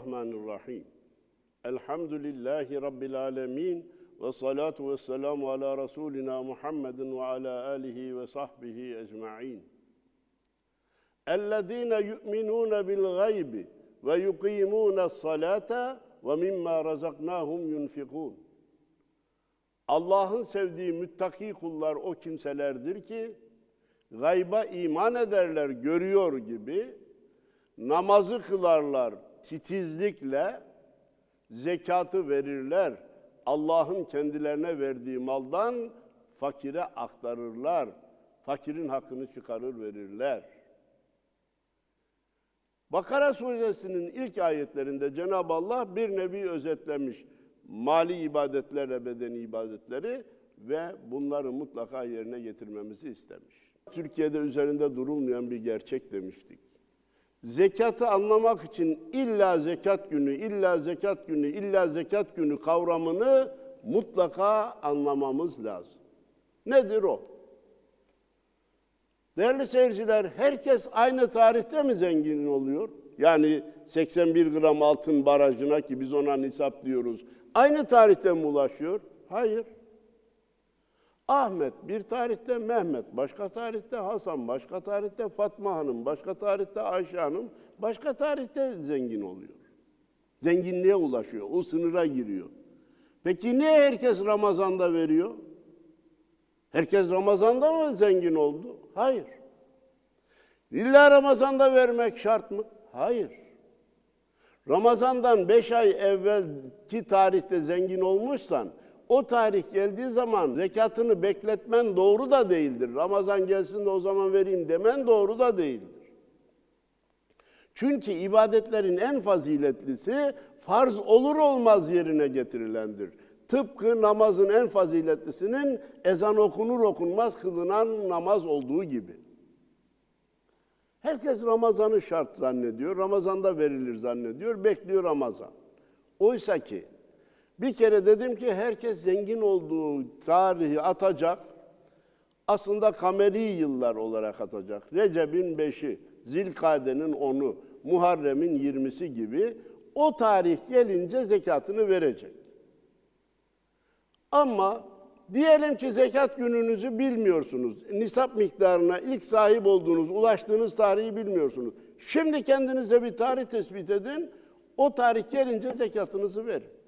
Bismillahirrahmanirrahim. Elhamdülillahi Rabbil alemin. Ve salatu ve selamu ala Resulina Muhammedin ve ala alihi ve sahbihi ecma'in. اَلَّذ۪ينَ يُؤْمِنُونَ بِالْغَيْبِ وَيُقِيمُونَ الصَّلَاةَ وَمِمَّا رَزَقْنَاهُمْ يُنْفِقُونَ Allah'ın sevdiği müttaki kullar o kimselerdir ki, gayba iman ederler görüyor gibi, namazı kılarlar, titizlikle, zekatı verirler, Allah'ın kendilerine verdiği maldan fakire aktarırlar, fakirin hakkını çıkarır verirler. Bakara suresinin ilk ayetlerinde Cenab-ı Allah bir nevi özetlemiş mali ibadetlerle bedeni ibadetleri ve bunları mutlaka yerine getirmemizi istemiş. Türkiye'de üzerinde durulmayan bir gerçek demiştik. Zekatı anlamak için illa zekat günü, illa zekat günü, illa zekat günü kavramını mutlaka anlamamız lazım. Nedir o? Değerli seyirciler, herkes aynı tarihte mi zengin oluyor? Yani 81 gram altın barajına ki biz ona nisap diyoruz. Aynı tarihte mi ulaşıyor? Hayır. Ahmet bir tarihte, Mehmet başka tarihte, Hasan başka tarihte, Fatma Hanım başka tarihte, Ayşe Hanım başka tarihte zengin oluyor. Zenginliğe ulaşıyor, o sınıra giriyor. Peki niye herkes Ramazan'da veriyor? Herkes Ramazan'da mı zengin oldu? Hayır. İlla Ramazan'da vermek şart mı? Hayır. Ramazan'dan beş ay evvelki tarihte zengin olmuşsan, o tarih geldiği zaman zekatını bekletmen doğru da değildir. Ramazan gelsin de o zaman vereyim demen doğru da değildir. Çünkü ibadetlerin en faziletlisi farz olur olmaz yerine getirilendir. Tıpkı namazın en faziletlisinin ezan okunur okunmaz kılınan namaz olduğu gibi. Herkes Ramazan'ı şart zannediyor, Ramazan'da verilir zannediyor, bekliyor Ramazan. Oysa ki bir kere dedim ki herkes zengin olduğu tarihi atacak, aslında kameri yıllar olarak atacak. Recep'in beşi, Zilkade'nin onu, Muharrem'in yirmisi gibi o tarih gelince zekatını verecek. Ama diyelim ki zekat gününüzü bilmiyorsunuz. Nisap miktarına ilk sahip olduğunuz, ulaştığınız tarihi bilmiyorsunuz. Şimdi kendinize bir tarih tespit edin. O tarih gelince zekatınızı verin.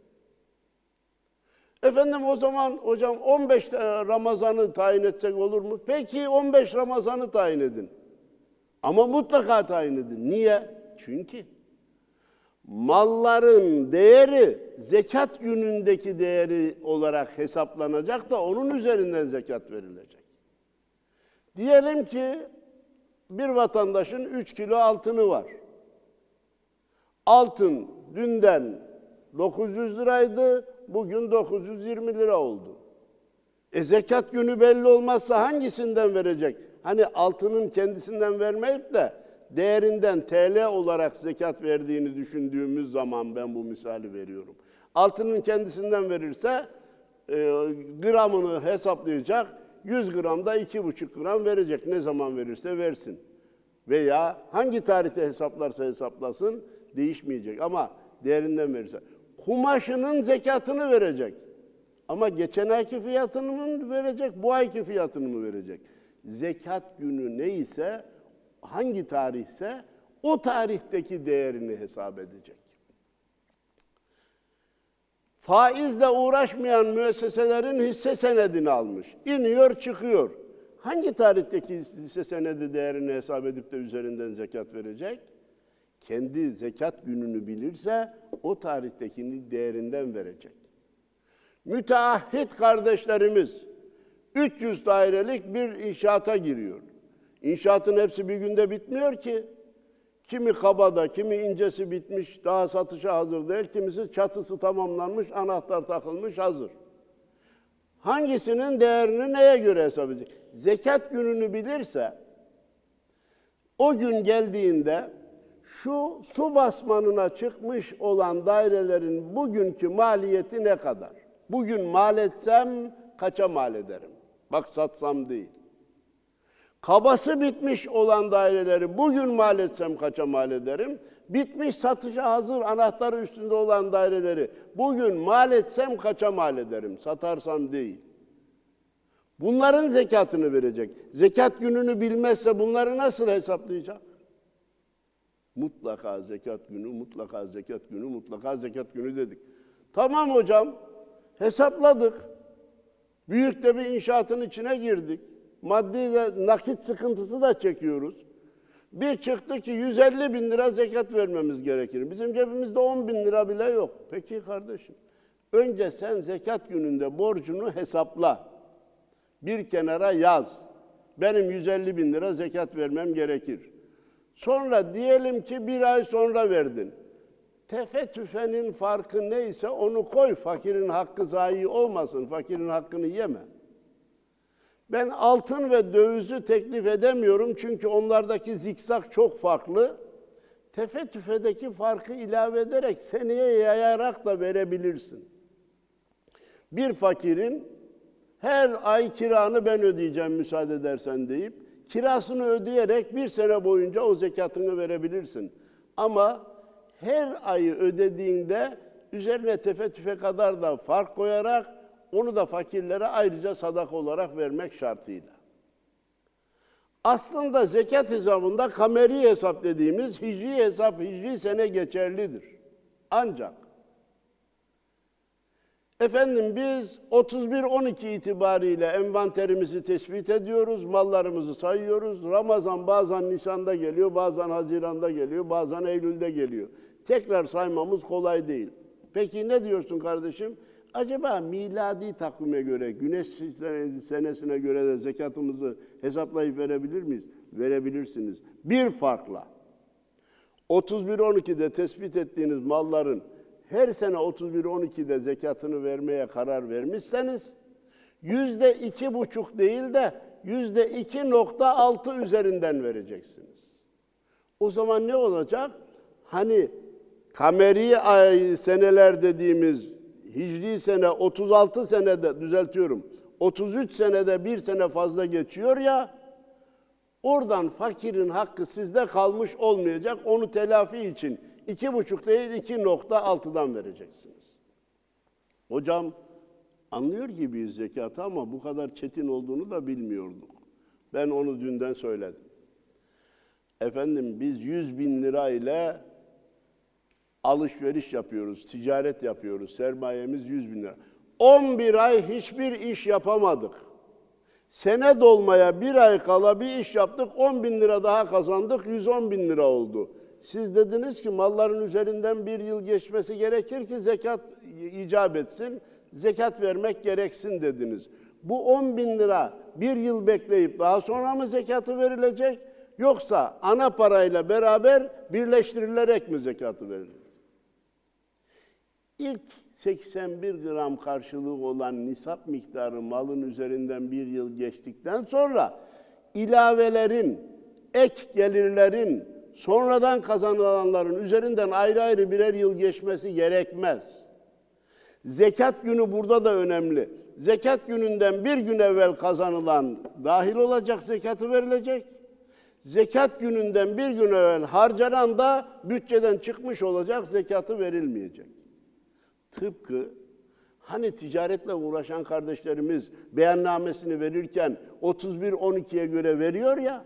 Efendim o zaman hocam 15 Ramazan'ı tayin etsek olur mu? Peki 15 Ramazan'ı tayin edin. Ama mutlaka tayin edin. Niye? Çünkü malların değeri zekat günündeki değeri olarak hesaplanacak da onun üzerinden zekat verilecek. Diyelim ki bir vatandaşın 3 kilo altını var. Altın dünden 900 liraydı, bugün 920 lira oldu. E zekat günü belli olmazsa hangisinden verecek? Hani altının kendisinden vermeyip de değerinden TL olarak zekat verdiğini düşündüğümüz zaman ben bu misali veriyorum. Altının kendisinden verirse e, gramını hesaplayacak, 100 gramda 2,5 gram verecek. Ne zaman verirse versin. Veya hangi tarihte hesaplarsa hesaplasın değişmeyecek ama değerinden verirse. Kumaşının zekatını verecek. Ama geçen ayki fiyatını mı verecek, bu ayki fiyatını mı verecek? Zekat günü neyse hangi tarihse o tarihteki değerini hesap edecek. Faizle uğraşmayan müesseselerin hisse senedini almış. İniyor çıkıyor. Hangi tarihteki hisse senedi değerini hesap edip de üzerinden zekat verecek? Kendi zekat gününü bilirse o tarihtekini değerinden verecek. Müteahhit kardeşlerimiz 300 dairelik bir inşaata giriyor. İnşaatın hepsi bir günde bitmiyor ki. Kimi kabada, kimi incesi bitmiş, daha satışa hazır değil. Kimisi çatısı tamamlanmış, anahtar takılmış, hazır. Hangisinin değerini neye göre hesap edecek? Zekat gününü bilirse, o gün geldiğinde şu su basmanına çıkmış olan dairelerin bugünkü maliyeti ne kadar? Bugün mal etsem kaça mal ederim? Bak satsam değil. Kabası bitmiş olan daireleri bugün mal etsem kaça mal ederim? Bitmiş satışa hazır anahtarı üstünde olan daireleri bugün mal etsem kaça mal ederim? Satarsam değil. Bunların zekatını verecek. Zekat gününü bilmezse bunları nasıl hesaplayacak? Mutlaka zekat günü, mutlaka zekat günü, mutlaka zekat günü dedik. Tamam hocam, hesapladık. Büyük de bir inşaatın içine girdik. Maddi de nakit sıkıntısı da çekiyoruz. Bir çıktı ki 150 bin lira zekat vermemiz gerekir. Bizim cebimizde 10 bin lira bile yok. Peki kardeşim, önce sen zekat gününde borcunu hesapla. Bir kenara yaz. Benim 150 bin lira zekat vermem gerekir. Sonra diyelim ki bir ay sonra verdin. Tefe tüfenin farkı neyse onu koy. Fakirin hakkı zayi olmasın. Fakirin hakkını yeme. Ben altın ve dövizü teklif edemiyorum çünkü onlardaki zikzak çok farklı. Tefe tüfedeki farkı ilave ederek seneye yayarak da verebilirsin. Bir fakirin her ay kiranı ben ödeyeceğim müsaade edersen deyip kirasını ödeyerek bir sene boyunca o zekatını verebilirsin. Ama her ayı ödediğinde üzerine tefe tüfe kadar da fark koyarak onu da fakirlere ayrıca sadaka olarak vermek şartıyla. Aslında zekat hesabında kameri hesap dediğimiz hicri hesap hicri sene geçerlidir. Ancak Efendim biz 31-12 itibariyle envanterimizi tespit ediyoruz, mallarımızı sayıyoruz. Ramazan bazen Nisan'da geliyor, bazen Haziran'da geliyor, bazen Eylül'de geliyor. Tekrar saymamız kolay değil. Peki ne diyorsun kardeşim? Acaba miladi takvime göre, güneş senesine göre de zekatımızı hesaplayıp verebilir miyiz? Verebilirsiniz. Bir farkla. 31-12'de tespit ettiğiniz malların her sene 31-12'de zekatını vermeye karar vermişseniz yüzde iki buçuk değil de yüzde iki nokta altı üzerinden vereceksiniz. O zaman ne olacak? Hani kameri ay seneler dediğimiz hicri sene 36 senede düzeltiyorum. 33 senede bir sene fazla geçiyor ya oradan fakirin hakkı sizde kalmış olmayacak. Onu telafi için iki buçuk değil iki nokta altıdan vereceksiniz. Hocam anlıyor gibiyiz zekatı ama bu kadar çetin olduğunu da bilmiyorduk. Ben onu dünden söyledim. Efendim biz 100 bin lira ile alışveriş yapıyoruz, ticaret yapıyoruz. Sermayemiz 100 bin lira. 11 ay hiçbir iş yapamadık. Sene dolmaya bir ay kala bir iş yaptık, 10 bin lira daha kazandık, 110 bin lira oldu. Siz dediniz ki malların üzerinden bir yıl geçmesi gerekir ki zekat icap etsin, zekat vermek gereksin dediniz. Bu 10 bin lira bir yıl bekleyip daha sonra mı zekatı verilecek? Yoksa ana parayla beraber birleştirilerek mi zekatı verilecek? İlk 81 gram karşılığı olan nisap miktarı malın üzerinden bir yıl geçtikten sonra ilavelerin, ek gelirlerin, sonradan kazanılanların üzerinden ayrı ayrı birer yıl geçmesi gerekmez. Zekat günü burada da önemli. Zekat gününden bir gün evvel kazanılan dahil olacak zekatı verilecek. Zekat gününden bir gün evvel harcanan da bütçeden çıkmış olacak zekatı verilmeyecek. Tıpkı hani ticaretle uğraşan kardeşlerimiz beyannamesini verirken 31-12'ye göre veriyor ya,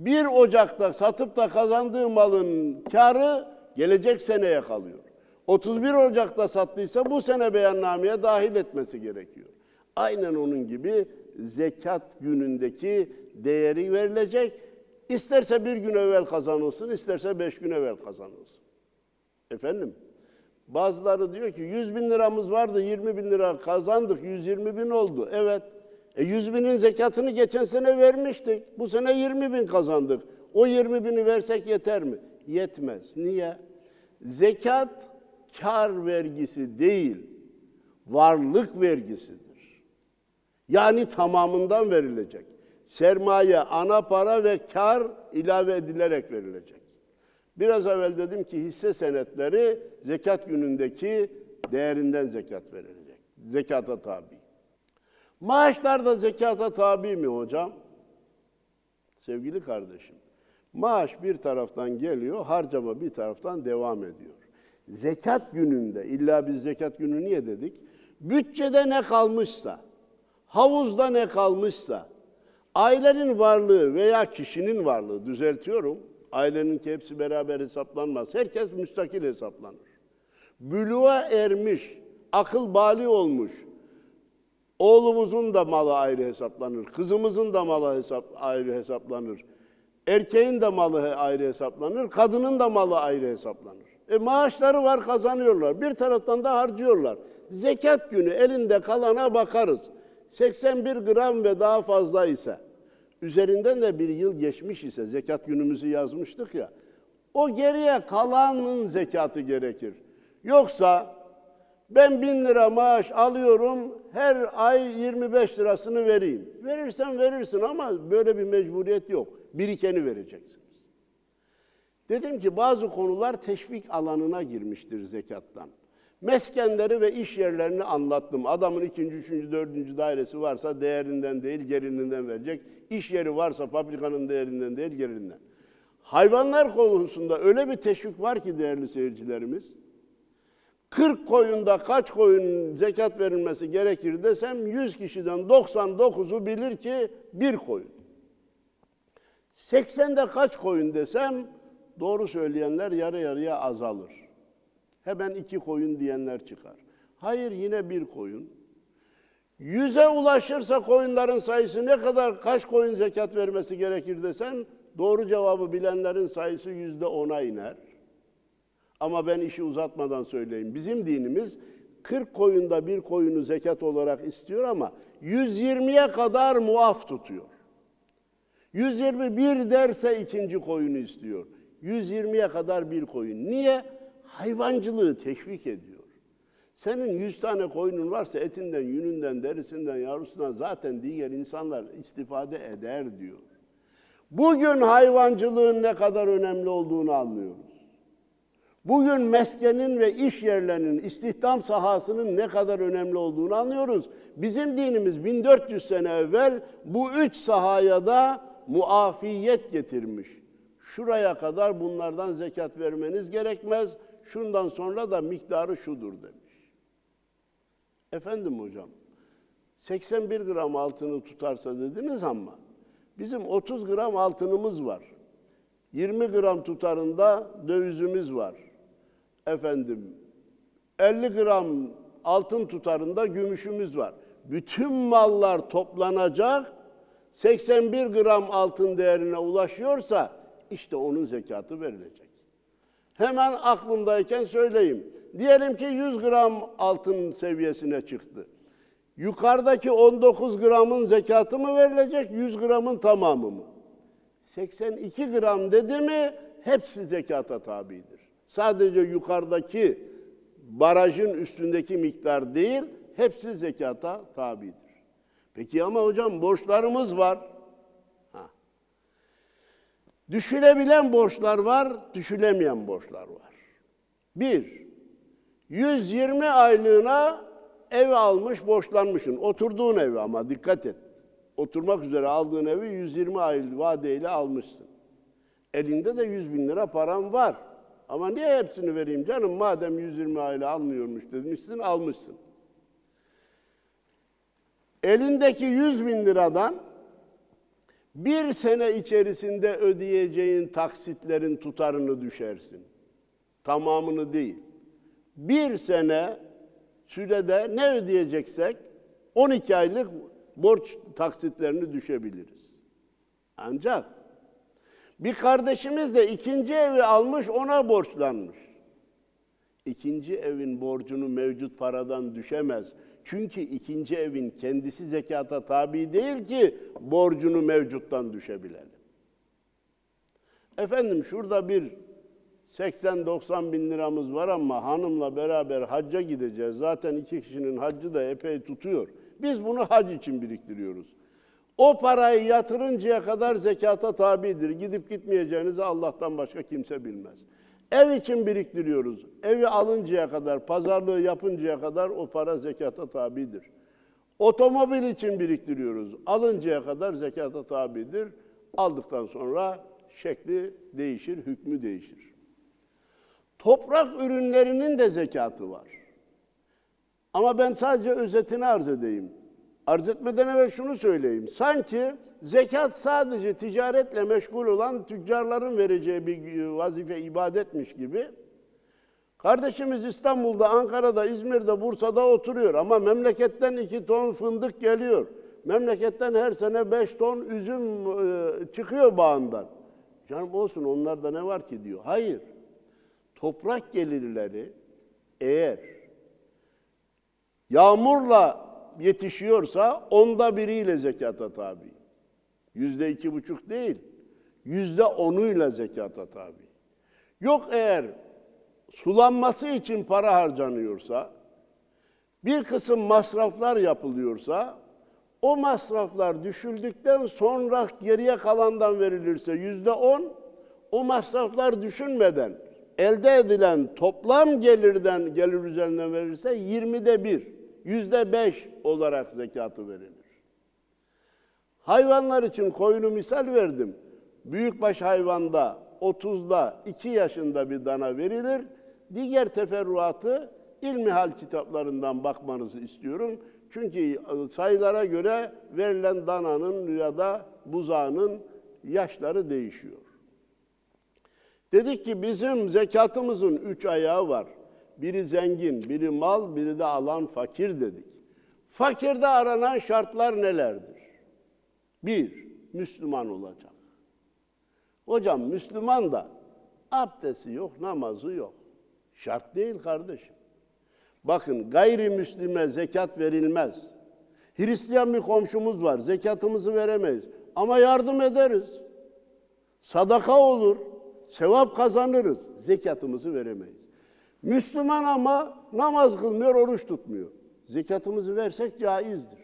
1 Ocak'ta satıp da kazandığı malın karı gelecek seneye kalıyor. 31 Ocak'ta sattıysa bu sene beyannameye dahil etmesi gerekiyor. Aynen onun gibi zekat günündeki değeri verilecek. İsterse bir gün evvel kazanılsın, isterse beş gün evvel kazanılsın. Efendim, bazıları diyor ki 100 bin liramız vardı, 20 bin lira kazandık, 120 bin oldu. Evet, e 100 binin zekatını geçen sene vermiştik. Bu sene 20 bin kazandık. O 20 bini versek yeter mi? Yetmez. Niye? Zekat kar vergisi değil, varlık vergisidir. Yani tamamından verilecek. Sermaye, ana para ve kar ilave edilerek verilecek. Biraz evvel dedim ki hisse senetleri zekat günündeki değerinden zekat verilecek. Zekata tabi. Maaşlar da zekata tabi mi hocam? Sevgili kardeşim, maaş bir taraftan geliyor, harcama bir taraftan devam ediyor. Zekat gününde, illa biz zekat günü niye dedik? Bütçede ne kalmışsa, havuzda ne kalmışsa, ailenin varlığı veya kişinin varlığı, düzeltiyorum, ailenin hepsi beraber hesaplanmaz. Herkes müstakil hesaplanır. Bülüğa ermiş, akıl bali olmuş, Oğlumuzun da malı ayrı hesaplanır. Kızımızın da malı hesap, ayrı hesaplanır. Erkeğin de malı ayrı hesaplanır. Kadının da malı ayrı hesaplanır. E maaşları var kazanıyorlar. Bir taraftan da harcıyorlar. Zekat günü elinde kalana bakarız. 81 gram ve daha fazla ise, üzerinden de bir yıl geçmiş ise, zekat günümüzü yazmıştık ya, o geriye kalanın zekatı gerekir. Yoksa ben bin lira maaş alıyorum, her ay 25 lirasını vereyim. Verirsen verirsin ama böyle bir mecburiyet yok. Birikeni vereceksiniz. Dedim ki bazı konular teşvik alanına girmiştir zekattan. Meskenleri ve iş yerlerini anlattım. Adamın ikinci, üçüncü, dördüncü dairesi varsa değerinden değil gelirinden verecek. İş yeri varsa fabrikanın değerinden değil gelirinden. Hayvanlar konusunda öyle bir teşvik var ki değerli seyircilerimiz. 40 koyunda kaç koyun zekat verilmesi gerekir desem 100 kişiden 99'u bilir ki bir koyun. 80'de kaç koyun desem doğru söyleyenler yarı yarıya azalır. Hemen iki koyun diyenler çıkar. Hayır yine bir koyun. Yüze ulaşırsa koyunların sayısı ne kadar kaç koyun zekat vermesi gerekir desen doğru cevabı bilenlerin sayısı yüzde ona iner. Ama ben işi uzatmadan söyleyeyim. Bizim dinimiz 40 koyunda bir koyunu zekat olarak istiyor ama 120'ye kadar muaf tutuyor. 121 derse ikinci koyunu istiyor. 120'ye kadar bir koyun. Niye? Hayvancılığı teşvik ediyor. Senin 100 tane koyunun varsa etinden, yününden, derisinden, yavrusundan zaten diğer insanlar istifade eder diyor. Bugün hayvancılığın ne kadar önemli olduğunu anlıyoruz. Bugün meskenin ve iş yerlerinin, istihdam sahasının ne kadar önemli olduğunu anlıyoruz. Bizim dinimiz 1400 sene evvel bu üç sahaya da muafiyet getirmiş. Şuraya kadar bunlardan zekat vermeniz gerekmez. Şundan sonra da miktarı şudur demiş. Efendim hocam, 81 gram altını tutarsa dediniz ama bizim 30 gram altınımız var. 20 gram tutarında dövizimiz var. Efendim 50 gram altın tutarında gümüşümüz var. Bütün mallar toplanacak. 81 gram altın değerine ulaşıyorsa işte onun zekatı verilecek. Hemen aklımdayken söyleyeyim. Diyelim ki 100 gram altın seviyesine çıktı. Yukarıdaki 19 gramın zekatı mı verilecek, 100 gramın tamamı mı? 82 gram dedi mi hepsi zekata tabidir. Sadece yukarıdaki barajın üstündeki miktar değil, hepsi zekata tabidir. Peki ama hocam borçlarımız var. Ha. Düşülebilen borçlar var, düşülemeyen borçlar var. Bir, 120 aylığına ev almış, borçlanmışsın. Oturduğun evi ama dikkat et. Oturmak üzere aldığın evi 120 ay vadeyle almışsın. Elinde de 100 bin lira param var. Ama niye hepsini vereyim canım? Madem 120 aile almıyormuş demişsin, almışsın. Elindeki 100 bin liradan bir sene içerisinde ödeyeceğin taksitlerin tutarını düşersin. Tamamını değil. Bir sene sürede ne ödeyeceksek 12 aylık borç taksitlerini düşebiliriz. Ancak bir kardeşimiz de ikinci evi almış ona borçlanmış. İkinci evin borcunu mevcut paradan düşemez. Çünkü ikinci evin kendisi zekata tabi değil ki borcunu mevcuttan düşebilelim. Efendim şurada bir 80-90 bin liramız var ama hanımla beraber hacca gideceğiz. Zaten iki kişinin haccı da epey tutuyor. Biz bunu hac için biriktiriyoruz. O parayı yatırıncaya kadar zekata tabidir. Gidip gitmeyeceğinizi Allah'tan başka kimse bilmez. Ev için biriktiriyoruz. Evi alıncaya kadar, pazarlığı yapıncaya kadar o para zekata tabidir. Otomobil için biriktiriyoruz. Alıncaya kadar zekata tabidir. Aldıktan sonra şekli değişir, hükmü değişir. Toprak ürünlerinin de zekatı var. Ama ben sadece özetini arz edeyim. Arz etmeden evvel şunu söyleyeyim. Sanki zekat sadece ticaretle meşgul olan tüccarların vereceği bir vazife, ibadetmiş gibi. Kardeşimiz İstanbul'da, Ankara'da, İzmir'de, Bursa'da oturuyor ama memleketten iki ton fındık geliyor. Memleketten her sene beş ton üzüm e, çıkıyor bağından. Canım olsun onlarda ne var ki diyor. Hayır. Toprak gelirleri eğer yağmurla yetişiyorsa onda biriyle zekata tabi. Yüzde iki buçuk değil, yüzde onuyla zekata tabi. Yok eğer sulanması için para harcanıyorsa, bir kısım masraflar yapılıyorsa, o masraflar düşüldükten sonra geriye kalandan verilirse yüzde on, o masraflar düşünmeden elde edilen toplam gelirden gelir üzerinden verilirse yirmide bir, yüzde beş olarak zekatı verilir. Hayvanlar için koyunu misal verdim. Büyükbaş hayvanda 30'da 2 yaşında bir dana verilir. Diğer teferruatı ilmihal kitaplarından bakmanızı istiyorum. Çünkü sayılara göre verilen dananın ya da buzağının yaşları değişiyor. Dedik ki bizim zekatımızın üç ayağı var. Biri zengin, biri mal, biri de alan fakir dedik. Fakirde aranan şartlar nelerdir? Bir, Müslüman olacak. Hocam Müslüman da abdesti yok, namazı yok. Şart değil kardeşim. Bakın gayrimüslime zekat verilmez. Hristiyan bir komşumuz var, zekatımızı veremeyiz. Ama yardım ederiz. Sadaka olur, sevap kazanırız. Zekatımızı veremeyiz. Müslüman ama namaz kılmıyor, oruç tutmuyor. Zekatımızı versek caizdir.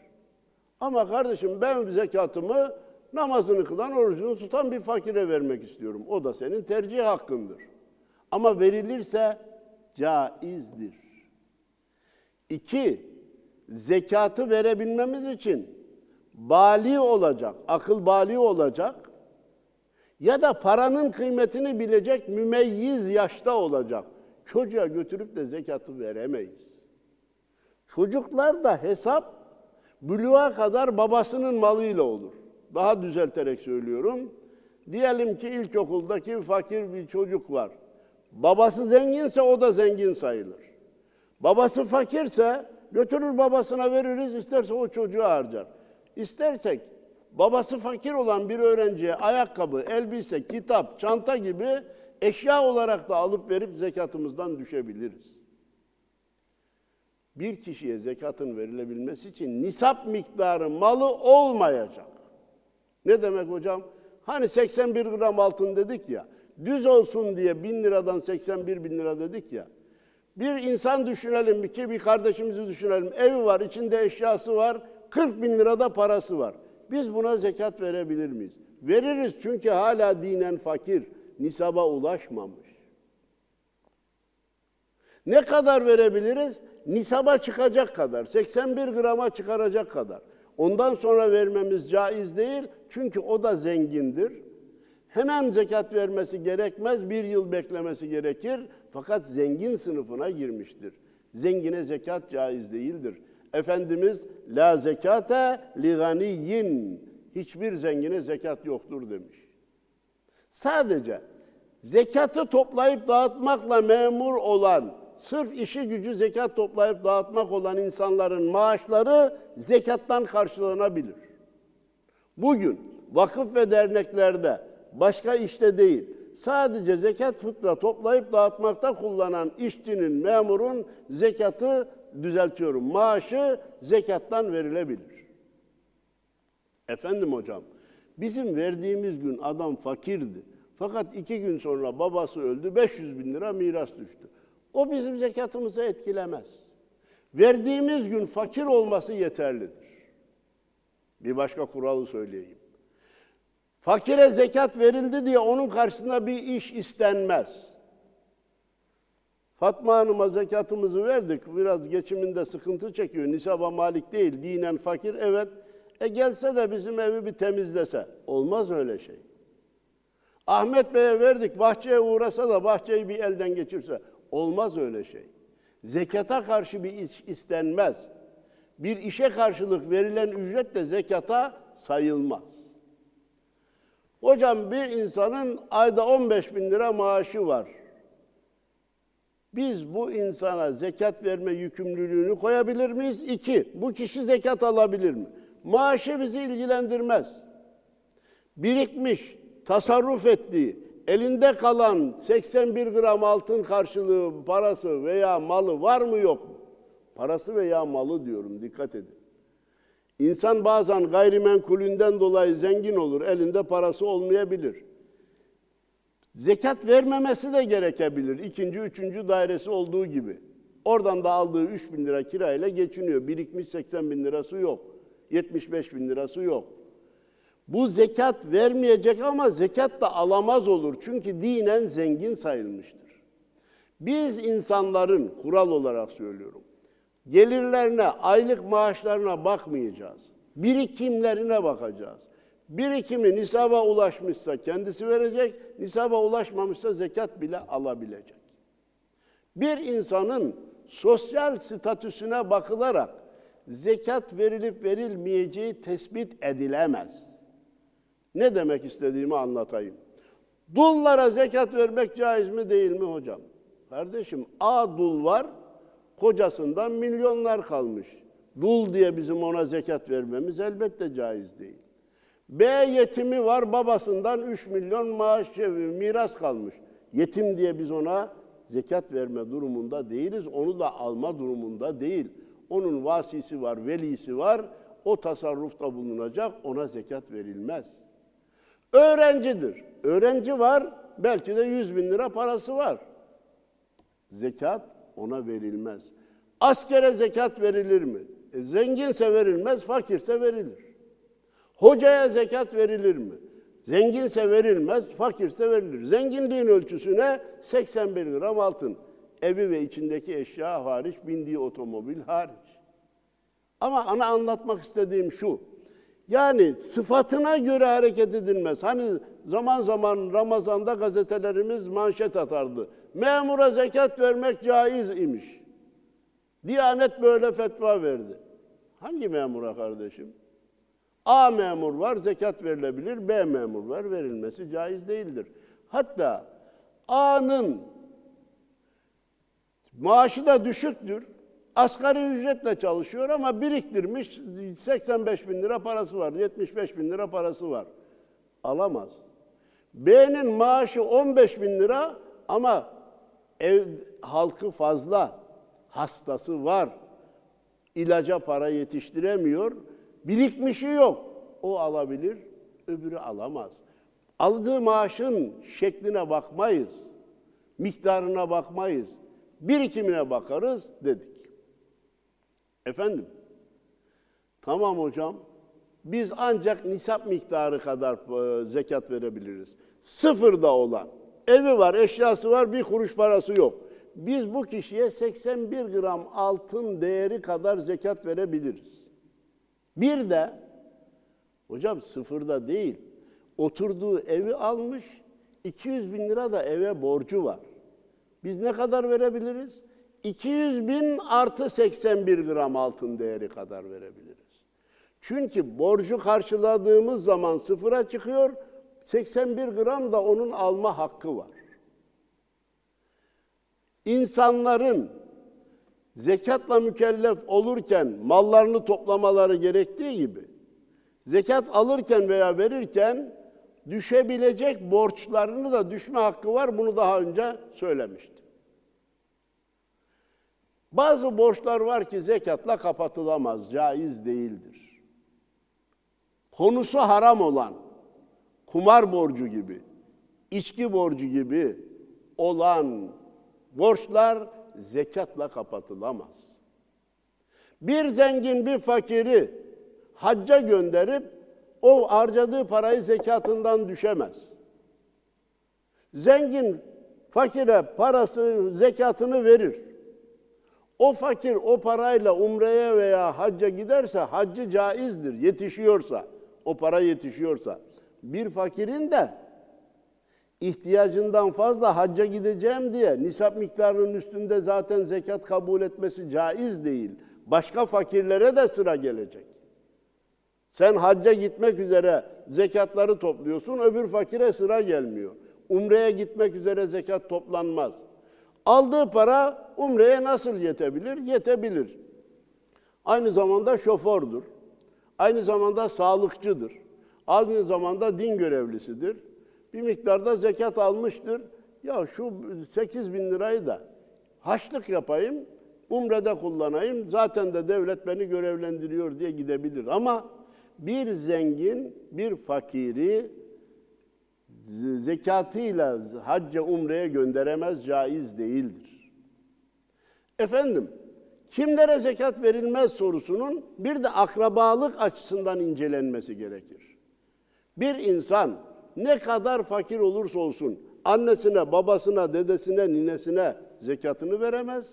Ama kardeşim ben zekatımı namazını kılan, orucunu tutan bir fakire vermek istiyorum. O da senin tercih hakkındır. Ama verilirse caizdir. İki, zekatı verebilmemiz için bali olacak, akıl bali olacak ya da paranın kıymetini bilecek mümeyyiz yaşta olacak. Çocuğa götürüp de zekatı veremeyiz. Çocuklar da hesap buluğa kadar babasının malıyla olur. Daha düzelterek söylüyorum. Diyelim ki ilkokuldaki fakir bir çocuk var. Babası zenginse o da zengin sayılır. Babası fakirse götürür babasına veririz, isterse o çocuğa harcar. İstersek babası fakir olan bir öğrenciye ayakkabı, elbise, kitap, çanta gibi eşya olarak da alıp verip zekatımızdan düşebiliriz. Bir kişiye zekatın verilebilmesi için nisap miktarı malı olmayacak. Ne demek hocam? Hani 81 gram altın dedik ya, düz olsun diye bin liradan 81 bin lira dedik ya. Bir insan düşünelim ki bir kardeşimizi düşünelim. Evi var, içinde eşyası var, 40 bin lirada parası var. Biz buna zekat verebilir miyiz? Veririz çünkü hala dinen fakir, nisaba ulaşmamış. Ne kadar verebiliriz? Nisaba çıkacak kadar, 81 grama çıkaracak kadar. Ondan sonra vermemiz caiz değil çünkü o da zengindir. Hemen zekat vermesi gerekmez, bir yıl beklemesi gerekir. Fakat zengin sınıfına girmiştir. Zengine zekat caiz değildir. Efendimiz la zekate li ganiyin hiçbir zengine zekat yoktur demiş. Sadece zekatı toplayıp dağıtmakla memur olan, sırf işi gücü zekat toplayıp dağıtmak olan insanların maaşları zekattan karşılanabilir. Bugün vakıf ve derneklerde başka işte değil, sadece zekat fıtra toplayıp dağıtmakta kullanan işçinin, memurun zekatı düzeltiyorum. Maaşı zekattan verilebilir. Efendim hocam, bizim verdiğimiz gün adam fakirdi. Fakat iki gün sonra babası öldü, 500 bin lira miras düştü. O bizim zekatımızı etkilemez. Verdiğimiz gün fakir olması yeterlidir. Bir başka kuralı söyleyeyim. Fakire zekat verildi diye onun karşısında bir iş istenmez. Fatma Hanım'a zekatımızı verdik. Biraz geçiminde sıkıntı çekiyor. Nisaba malik değil, dinen fakir. Evet, E gelse de bizim evi bir temizlese. Olmaz öyle şey. Ahmet Bey'e verdik, bahçeye uğrasa da bahçeyi bir elden geçirse. Olmaz öyle şey. Zekata karşı bir iş istenmez. Bir işe karşılık verilen ücret de zekata sayılmaz. Hocam bir insanın ayda 15 bin lira maaşı var. Biz bu insana zekat verme yükümlülüğünü koyabilir miyiz? İki, bu kişi zekat alabilir mi? Maaşı bizi ilgilendirmez. Birikmiş, tasarruf ettiği, elinde kalan 81 gram altın karşılığı parası veya malı var mı yok mu? Parası veya malı diyorum, dikkat edin. İnsan bazen gayrimenkulünden dolayı zengin olur, elinde parası olmayabilir. Zekat vermemesi de gerekebilir. İkinci, üçüncü dairesi olduğu gibi. Oradan da aldığı 3 bin lira kirayla geçiniyor. Birikmiş 80 bin lirası yok. 75 bin lirası yok. Bu zekat vermeyecek ama zekat da alamaz olur. Çünkü dinen zengin sayılmıştır. Biz insanların, kural olarak söylüyorum, gelirlerine, aylık maaşlarına bakmayacağız. Birikimlerine bakacağız. Birikimi nisaba ulaşmışsa kendisi verecek, nisaba ulaşmamışsa zekat bile alabilecek. Bir insanın sosyal statüsüne bakılarak zekat verilip verilmeyeceği tespit edilemez. Ne demek istediğimi anlatayım. Dullara zekat vermek caiz mi değil mi hocam? Kardeşim A dul var, kocasından milyonlar kalmış. Dul diye bizim ona zekat vermemiz elbette caiz değil. B yetimi var, babasından 3 milyon maaş miras kalmış. Yetim diye biz ona zekat verme durumunda değiliz. Onu da alma durumunda değil. Onun vasisi var, velisi var. O tasarrufta bulunacak, ona zekat verilmez. Öğrencidir. Öğrenci var, belki de 100 bin lira parası var. Zekat ona verilmez. Askere zekat verilir mi? E, zenginse verilmez, fakirse verilir. Hocaya zekat verilir mi? Zenginse verilmez, fakirse verilir. Zenginliğin ölçüsüne 81 gram altın. Evi ve içindeki eşya hariç, bindiği otomobil hariç. Ama ana anlatmak istediğim şu. Yani sıfatına göre hareket edilmez. Hani zaman zaman Ramazan'da gazetelerimiz manşet atardı. Memura zekat vermek caiz imiş. Diyanet böyle fetva verdi. Hangi memura kardeşim? A memur var, zekat verilebilir. B memur var, verilmesi caiz değildir. Hatta A'nın maaşı da düşüktür. Asgari ücretle çalışıyor ama biriktirmiş 85 bin lira parası var, 75 bin lira parası var. Alamaz. B'nin maaşı 15 bin lira ama ev halkı fazla, hastası var, ilaca para yetiştiremiyor, birikmişi yok. O alabilir, öbürü alamaz. Aldığı maaşın şekline bakmayız, miktarına bakmayız, birikimine bakarız dedik. Efendim, tamam hocam, biz ancak nisap miktarı kadar e, zekat verebiliriz. Sıfırda olan, evi var, eşyası var, bir kuruş parası yok. Biz bu kişiye 81 gram altın değeri kadar zekat verebiliriz. Bir de, hocam sıfırda değil, oturduğu evi almış, 200 bin lira da eve borcu var. Biz ne kadar verebiliriz? 200 bin artı 81 gram altın değeri kadar verebiliriz. Çünkü borcu karşıladığımız zaman sıfıra çıkıyor, 81 gram da onun alma hakkı var. İnsanların zekatla mükellef olurken mallarını toplamaları gerektiği gibi, zekat alırken veya verirken düşebilecek borçlarını da düşme hakkı var. Bunu daha önce söylemiştim. Bazı borçlar var ki zekatla kapatılamaz, caiz değildir. Konusu haram olan, kumar borcu gibi, içki borcu gibi olan borçlar zekatla kapatılamaz. Bir zengin bir fakiri hacca gönderip o harcadığı parayı zekatından düşemez. Zengin fakire parası zekatını verir. O fakir o parayla umreye veya hacca giderse haccı caizdir, yetişiyorsa, o para yetişiyorsa. Bir fakirin de ihtiyacından fazla hacca gideceğim diye nisap miktarının üstünde zaten zekat kabul etmesi caiz değil. Başka fakirlere de sıra gelecek. Sen hacca gitmek üzere zekatları topluyorsun, öbür fakire sıra gelmiyor. Umreye gitmek üzere zekat toplanmaz. Aldığı para umreye nasıl yetebilir? Yetebilir. Aynı zamanda şofördür. Aynı zamanda sağlıkçıdır. Aynı zamanda din görevlisidir. Bir miktarda zekat almıştır. Ya şu 8 bin lirayı da haçlık yapayım, umrede kullanayım. Zaten de devlet beni görevlendiriyor diye gidebilir. Ama bir zengin, bir fakiri zekatıyla hacca umreye gönderemez, caiz değildir. Efendim, kimlere zekat verilmez sorusunun bir de akrabalık açısından incelenmesi gerekir. Bir insan ne kadar fakir olursa olsun annesine, babasına, dedesine, ninesine zekatını veremez.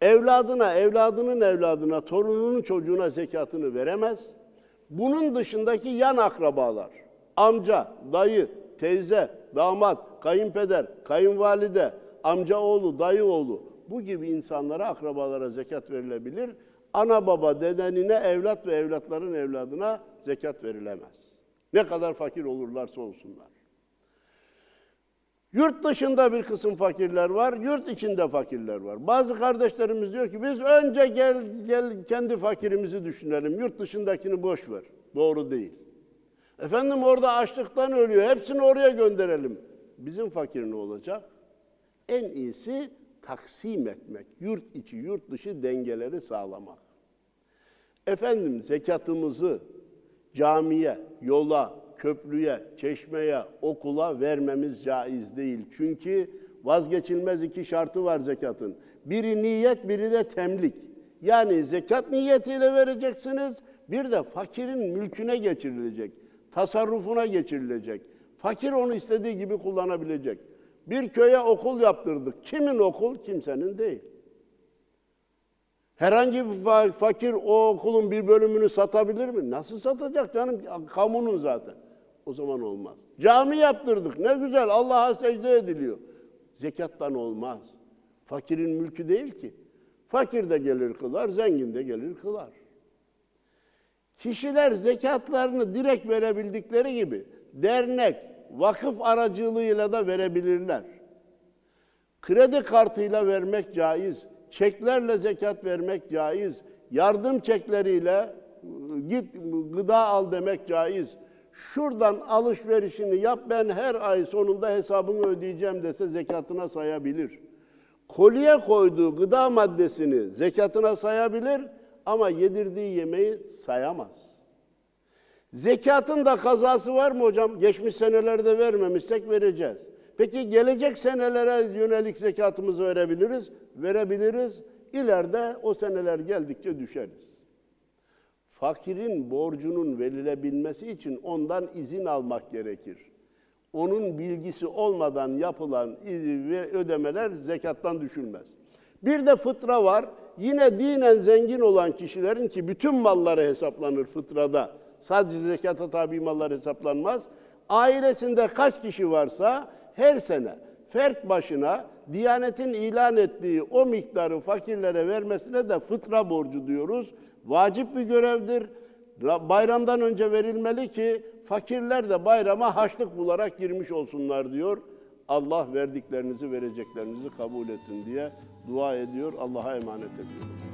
Evladına, evladının evladına, torununun çocuğuna zekatını veremez. Bunun dışındaki yan akrabalar, amca, dayı, teyze, damat, kayınpeder, kayınvalide, amcaoğlu, dayıoğlu bu gibi insanlara, akrabalara zekat verilebilir. Ana baba, dedenine, evlat ve evlatların evladına zekat verilemez. Ne kadar fakir olurlarsa olsunlar. Yurt dışında bir kısım fakirler var, yurt içinde fakirler var. Bazı kardeşlerimiz diyor ki biz önce gel gel kendi fakirimizi düşünelim. Yurt dışındakini boş ver. Doğru değil. Efendim orada açlıktan ölüyor. Hepsini oraya gönderelim. Bizim fakir ne olacak? En iyisi taksim etmek. Yurt içi, yurt dışı dengeleri sağlamak. Efendim zekatımızı camiye, yola, köprüye, çeşmeye, okula vermemiz caiz değil. Çünkü vazgeçilmez iki şartı var zekatın. Biri niyet, biri de temlik. Yani zekat niyetiyle vereceksiniz, bir de fakirin mülküne geçirilecek, tasarrufuna geçirilecek. Fakir onu istediği gibi kullanabilecek. Bir köye okul yaptırdık. Kimin okul? Kimsenin değil. Herhangi bir fa- fakir o okulun bir bölümünü satabilir mi? Nasıl satacak canım? Kamunun zaten. O zaman olmaz. Cami yaptırdık. Ne güzel. Allah'a secde ediliyor. Zekattan olmaz. Fakirin mülkü değil ki. Fakir de gelir kılar, zengin de gelir kılar. Kişiler zekatlarını direkt verebildikleri gibi dernek, vakıf aracılığıyla da verebilirler. Kredi kartıyla vermek caiz. Çeklerle zekat vermek caiz. Yardım çekleriyle git gıda al demek caiz. Şuradan alışverişini yap ben her ay sonunda hesabını ödeyeceğim dese zekatına sayabilir. Kolye koyduğu gıda maddesini zekatına sayabilir ama yedirdiği yemeği sayamaz. Zekatın da kazası var mı hocam? Geçmiş senelerde vermemişsek vereceğiz. Peki gelecek senelere yönelik zekatımızı verebiliriz? Verebiliriz. İleride o seneler geldikçe düşeriz. Fakirin borcunun verilebilmesi için ondan izin almak gerekir. Onun bilgisi olmadan yapılan ve ödemeler zekattan düşülmez. Bir de fıtra var. Yine dinen zengin olan kişilerin ki bütün malları hesaplanır fıtrada. Sadece zekata tabi mallar hesaplanmaz. Ailesinde kaç kişi varsa her sene fert başına Diyanetin ilan ettiği o miktarı fakirlere vermesine de fıtra borcu diyoruz. Vacip bir görevdir. Ra- Bayramdan önce verilmeli ki fakirler de bayrama haçlık bularak girmiş olsunlar diyor. Allah verdiklerinizi vereceklerinizi kabul etsin diye dua ediyor. Allah'a emanet ediyorum.